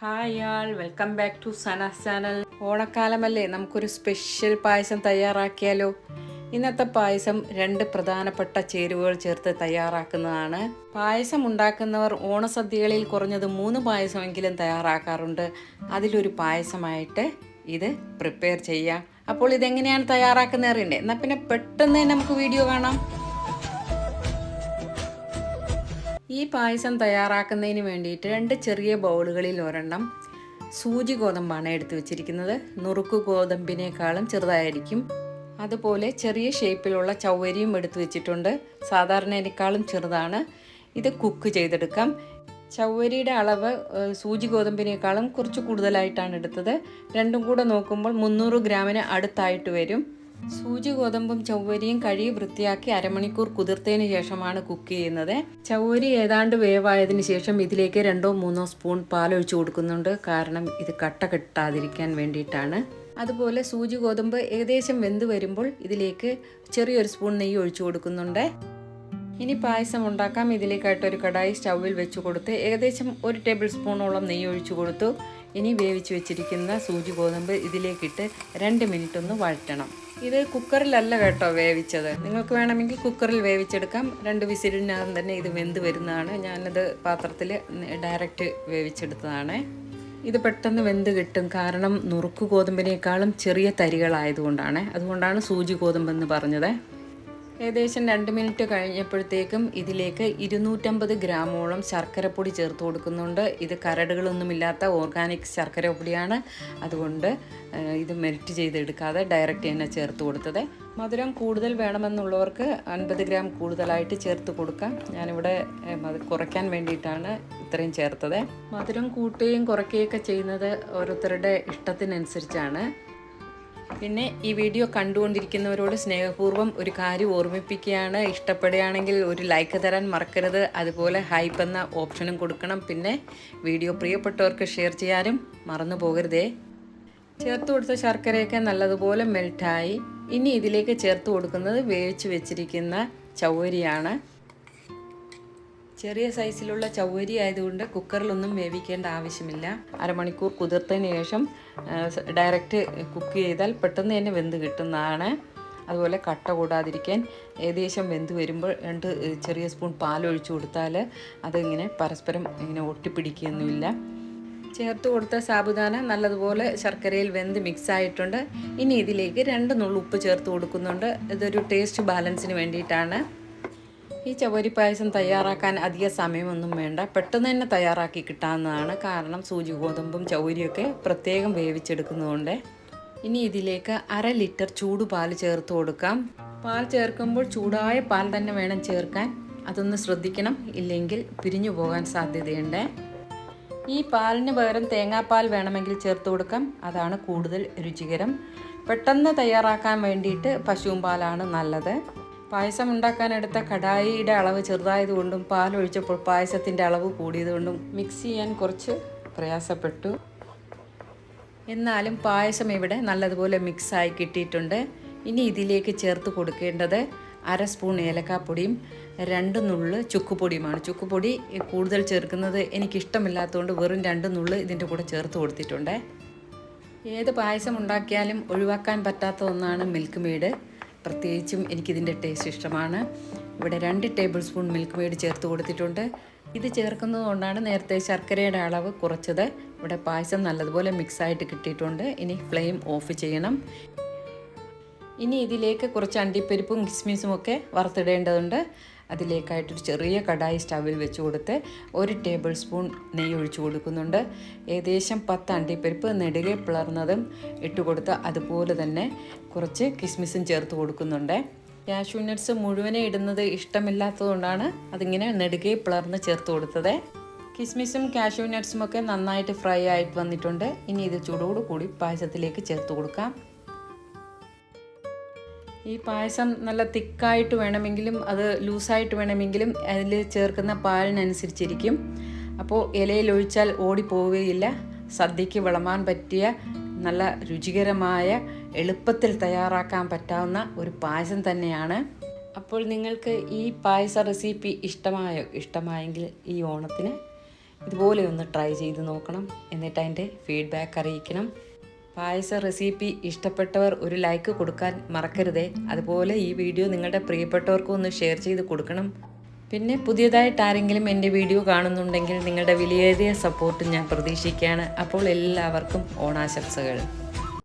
Hi all welcome back to Sana's channel ഓണക്കാലമല്ലേ? നമുക്കൊരു special പായസം തയ്യാറാക്കിയാലോ? ഇന്നത്തെ പായസം രണ്ട് പ്രധാനപ്പെട്ട ചേരുവകൾ ചേർത്ത് തയ്യാറാക്കുന്നതാണ്. പായസം ഉണ്ടാക്കുന്നവർ ഓണസദ്യകളിൽ കുറഞ്ഞത് മൂന്ന് പായസമെങ്കിലും തയ്യാറാക്കാറുണ്ട്. അതിലൊരു പായസമായിട്ട് ഇത് പ്രിപ്പയർ ചെയ്യാം. അപ്പോൾ ഇതെങ്ങനെയാണ് തയ്യാറാക്കുന്നത് എന്നാൽ പിന്നെ പെട്ടെന്ന് തന്നെ നമുക്ക് വീഡിയോ കാണാം. ഈ പായസം തയ്യാറാക്കുന്നതിന് വേണ്ടിയിട്ട് രണ്ട് ചെറിയ ബൗളുകളിൽ ഒരെണ്ണം സൂചി ഗോതമ്പാണ് എടുത്തു വെച്ചിരിക്കുന്നത്. നുറുക്ക് ഗോതമ്പിനേക്കാളും ചെറുതായിരിക്കും. അതുപോലെ ചെറിയ ഷേപ്പിലുള്ള ചവ്വരിയും എടുത്തു വെച്ചിട്ടുണ്ട്. സാധാരണേനേക്കാളും ചെറുതാണ്. ഇത് കുക്ക് ചെയ്തെടുക്കാം. ചവ്വരിയുടെ അളവ് സൂചി ഗോതമ്പിനേക്കാളും കുറച്ച് കൂടുതലായിട്ടാണ് എടുത്തത്. രണ്ടും കൂടെ നോക്കുമ്പോൾ മുന്നൂറ് ഗ്രാമിന് അടുത്തായിട്ട് വരും. സൂചി ഗോതമ്പും ചവ്വരിയും കഴുകി വൃത്തിയാക്കി അരമണിക്കൂർ കുതിർത്തതിന് ശേഷമാണ് കുക്ക് ചെയ്യുന്നത്. ചവ്വരി ഏതാണ്ട് വേവായതിനു ശേഷം ഇതിലേക്ക് രണ്ടോ മൂന്നോ സ്പൂൺ പാലൊഴിച്ച് കൊടുക്കുന്നുണ്ട്. കാരണം ഇത് കട്ട കെട്ടാതിരിക്കാൻ വേണ്ടിയിട്ടാണ്. അതുപോലെ സൂചി ഗോതമ്പ് ഏകദേശം വെന്ത് വരുമ്പോൾ ഇതിലേക്ക് ചെറിയൊരു സ്പൂൺ നെയ്യ് ഒഴിച്ചു കൊടുക്കുന്നുണ്ട്. ഇനി പായസം ഉണ്ടാക്കാം. ഇതിലേക്കായിട്ട് ഒരു കടായി സ്റ്റൗവിൽ വെച്ച് കൊടുത്ത് ഏകദേശം ഒരു ടേബിൾ സ്പൂണോളം നെയ്യ് ഒഴിച്ചു കൊടുത്തു. ഇനി വേവിച്ച് വെച്ചിരിക്കുന്ന സൂചി ഗോതമ്പ് ഇതിലേക്കിട്ട് രണ്ട് മിനിറ്റ് ഒന്ന് വഴറ്റണം. ഇത് കുക്കറിലല്ല കേട്ടോ വേവിച്ചത്. നിങ്ങൾക്ക് വേണമെങ്കിൽ കുക്കറിൽ വേവിച്ചെടുക്കാം. രണ്ട് വിസിലിനകം തന്നെ ഇത് വെന്ത് വരുന്നതാണ്. ഞാനത് പാത്രത്തിൽ ഡയറക്റ്റ് വേവിച്ചെടുത്തതാണ്. ഇത് പെട്ടെന്ന് വെന്ത് കിട്ടും. കാരണം നുറുക്ക് ഗോതമ്പിനേക്കാളും ചെറിയ തരികളായതുകൊണ്ടാണ്. അതുകൊണ്ടാണ് സൂചി ഗോതമ്പെന്ന് പറഞ്ഞത്. ഏകദേശം രണ്ട് മിനിറ്റ് കഴിഞ്ഞപ്പോഴത്തേക്കും ഇതിലേക്ക് ഇരുന്നൂറ്റമ്പത് ഗ്രാമോളം ശർക്കരപ്പൊടി ചേർത്ത് കൊടുക്കുന്നുണ്ട്. ഇത് കരടുകളൊന്നുമില്ലാത്ത ഓർഗാനിക് ശർക്കര പൊടിയാണ് അതുകൊണ്ട് ഇത് മെൽറ്റ് ചെയ്തെടുക്കാതെ ഡയറക്റ്റ് തന്നെ ചേർത്ത് കൊടുത്തത്. മധുരം കൂടുതൽ വേണമെന്നുള്ളവർക്ക് അൻപത് ഗ്രാം കൂടുതലായിട്ട് ചേർത്ത് കൊടുക്കാം. ഞാനിവിടെ കുറയ്ക്കാൻ വേണ്ടിയിട്ടാണ് ഇത്രയും ചേർത്തത്. മധുരം കൂട്ടുകയും കുറയ്ക്കുകയൊക്കെ ചെയ്യുന്നത് ഓരോരുത്തരുടെ ഇഷ്ടത്തിനനുസരിച്ചാണ്. പിന്നെ ഈ വീഡിയോ കണ്ടുകൊണ്ടിരിക്കുന്നവരോട് സ്നേഹപൂർവം ഒരു കാര്യം ഓർമ്മിപ്പിക്കുകയാണ്. ഇഷ്ടപ്പെടുകയാണെങ്കിൽ ഒരു ലൈക്ക് തരാൻ മറക്കരുത്. അതുപോലെ ഹൈപ്പ് എന്ന ഓപ്ഷനും കൊടുക്കണം. പിന്നെ വീഡിയോ പ്രിയപ്പെട്ടവർക്ക് ഷെയർ ചെയ്യാനും മറന്നു പോകരുതേ. ചേർത്ത് കൊടുത്ത ശർക്കരയൊക്കെ നല്ലതുപോലെ മെൽറ്റായി ഇനി ഇതിലേക്ക് ചേർത്ത് കൊടുക്കുന്നത് വേവിച്ച് വെച്ചിരിക്കുന്ന ചവ്വരിയാണ് ചെറിയ സൈസിലുള്ള ചവ്വരി ആയതുകൊണ്ട് കുക്കറിലൊന്നും വേവിക്കേണ്ട ആവശ്യമില്ല. അരമണിക്കൂർ കുതിർത്തതിന് ശേഷം ഡയറക്റ്റ് കുക്ക് ചെയ്താൽ പെട്ടെന്ന് തന്നെ വെന്ത് കിട്ടുന്നതാണ്. അതുപോലെ കട്ട കൂടാതിരിക്കാൻ ഏകദേശം വെന്ത് വരുമ്പോൾ രണ്ട് ചെറിയ സ്പൂൺ പാലൊഴിച്ചു കൊടുത്താൽ അതിങ്ങനെ പരസ്പരം ഇങ്ങനെ ഒട്ടിപ്പിടിക്കുകയൊന്നുമില്ല ചേർത്ത് കൊടുത്ത സാബുദാന നല്ലതുപോലെ ശർക്കരയിൽ വെന്ത് മിക്സ് ആയിട്ടുണ്ട്. ഇനി ഇതിലേക്ക് രണ്ട് നുള്ളു ഉപ്പ് ചേർത്ത് കൊടുക്കുന്നുണ്ട്. ഇതൊരു ടേസ്റ്റ് ബാലൻസിന് വേണ്ടിയിട്ടാണ്. ഈ ചവരി പായസം തയ്യാറാക്കാൻ അധിക സമയമൊന്നും വേണ്ട. പെട്ടെന്ന് തന്നെ തയ്യാറാക്കി കിട്ടാവുന്നതാണ്. കാരണം സൂചി ഗോതമ്പും ചവരിയൊക്കെ പ്രത്യേകം വേവിച്ചെടുക്കുന്നതുകൊണ്ട്. ഇനി ഇതിലേക്ക് അര ലിറ്റർ ചൂടുപാൽ ചേർത്ത് കൊടുക്കാം. പാൽ ചേർക്കുമ്പോൾ ചൂടായ പാൽ തന്നെ വേണം ചേർക്കാൻ. അതൊന്ന് ശ്രദ്ധിക്കണം. ഇല്ലെങ്കിൽ പിരിഞ്ഞു പോകാൻ സാധ്യതയുണ്ട്. ഈ പാലിന് പകരം തേങ്ങാപ്പാൽ വേണമെങ്കിൽ ചേർത്ത് കൊടുക്കാം. അതാണ് കൂടുതൽ രുചികരം. പെട്ടെന്ന് തയ്യാറാക്കാൻ വേണ്ടിയിട്ട് പശുവും പാലാണ് നല്ലത്. പായസം ഉണ്ടാക്കാനെടുത്ത കടായിയുടെ അളവ് ചെറുതായതുകൊണ്ടും പാലൊഴിച്ചപ്പോൾ പായസത്തിന്റെ അളവ് കൂടിയതുകൊണ്ടും മിക്സ് ചെയ്യാൻ കുറച്ച് പ്രയാസപ്പെട്ടു. എന്നാലും പായസം ഇവിടെ നല്ലതുപോലെ മിക്സായി കിട്ടിയിട്ടുണ്ട്. ഇനി ഇതിലേക്ക് ചേർത്ത് കൊടുക്കേണ്ടത് അര സ്പൂൺ ഏലക്കാപ്പൊടിയും രണ്ട് നുള്ള് ചുക്കുപൊടിയുമാണ്. ചുക്കുപൊടി കൂടുതൽ ചേർക്കുന്നത് എനിക്കിഷ്ടമില്ലാത്തതുകൊണ്ട് വെറും രണ്ട് നുള്ള് ഇതിന്റെ കൂടെ ചേർത്ത് കൊടുത്തിട്ടുണ്ട്. ഏത് പായസം ഉണ്ടാക്കിയാലും ഒഴിവാക്കാൻ പറ്റാത്ത ഒന്നാണ് മിൽക്ക് മെയ്ഡ്. പ്രത്യേകിച്ചും എനിക്കിതിന്റെ ടേസ്റ്റ് ഇഷ്ടമാണ്. ഇവിടെ രണ്ട് ടേബിൾ സ്പൂൺ മിൽക്ക് മെയ്ഡ് ചേർത്ത് കൊടുത്തിട്ടുണ്ട്. ഇത് ചേർക്കുന്നത് കൊണ്ടാണ് നേരത്തെ ശർക്കരയുടെ അളവ് കുറച്ചത്. ഇവിടെ പായസം നല്ലതുപോലെ മിക്സായിട്ട് കിട്ടിയിട്ടുണ്ട്. ഇനി ഫ്ലെയിം ഓഫ് ചെയ്യണം. ഇനി ഇതിലേക്ക് കുറച്ച് അണ്ടിപ്പരിപ്പും കിസ്മിസും ഒക്കെ വറുത്തിടേണ്ടതുണ്ട്. അതിലേക്കായിട്ടൊരു ചെറിയ കടായി സ്റ്റവിൽ വെച്ച് കൊടുത്ത് ഒരു ടേബിൾ സ്പൂൺ നെയ്യ് ഒഴിച്ചു കൊടുക്കുന്നുണ്ട്. ഏകദേശം പത്ത് അണ്ടിപ്പരിപ്പ് നെടുകെ പിളർന്നതും ഇട്ട് കൊടുത്ത് അതുപോലെ തന്നെ കുറച്ച് കിസ്മിസും ചേർത്ത് കൊടുക്കുന്നുണ്ട്. കാഷ്യൂ നട്ട്സ് മുഴുവനെ ഇടുന്നത് ഇഷ്ടമില്ലാത്തതുകൊണ്ടാണ് അതിങ്ങനെ നെടുകെ പിളർന്ന് ചേർത്ത് കൊടുത്തത്. കിസ്മിസും കാഷ്യൂ നട്ട്സും ഒക്കെ നന്നായിട്ട് ഫ്രൈ ആയിട്ട് വന്നിട്ടുണ്ട്. ഇനി ഇത് ചൂടോട് കൂടി പായസത്തിലേക്ക് ചേർത്ത് കൊടുക്കാം. ഈ പായസം നല്ല തിക്കായിട്ട് വേണമെങ്കിലും അത് ലൂസായിട്ട് വേണമെങ്കിലും അതിൽ ചേർക്കുന്ന പാലിനനുസരിച്ചിരിക്കും. അപ്പോൾ ഇലയിൽ ഒഴിച്ചാൽ ഓടിപ്പോവുകയില്ല സദ്യക്ക് വിളമാൻ പറ്റിയ നല്ല രുചികരമായ എളുപ്പത്തിൽ തയ്യാറാക്കാൻ പറ്റാവുന്ന ഒരു പായസം തന്നെയാണ്. അപ്പോൾ നിങ്ങൾക്ക് ഈ പായസ റെസിപ്പി ഇഷ്ടമായോ? ഇഷ്ടമായെങ്കിൽ ഈ ഓണത്തിന് ഇതുപോലെ ഒന്ന് ട്രൈ ചെയ്ത് നോക്കണം. എന്നിട്ട് അതിന്റെ ഫീഡ്ബാക്ക് അറിയിക്കണം. പായസ റെസിപ്പി ഇഷ്ടപ്പെട്ടവർ ഒരു ലൈക്ക് കൊടുക്കാൻ മറക്കരുതേ. അതുപോലെ ഈ വീഡിയോ നിങ്ങളുടെ പ്രിയപ്പെട്ടവർക്കും ഒന്ന് ഷെയർ ചെയ്ത് കൊടുക്കണം. പിന്നെ പുതിയതായിട്ട് ആരെങ്കിലും എന്റെ വീഡിയോ കാണുന്നുണ്ടെങ്കിൽ നിങ്ങളുടെ വിലയേറിയ സപ്പോർട്ട് ഞാൻ പ്രതീക്ഷിക്കുകയാണ്. അപ്പോൾ എല്ലാവർക്കും ഓണാശംസകൾ.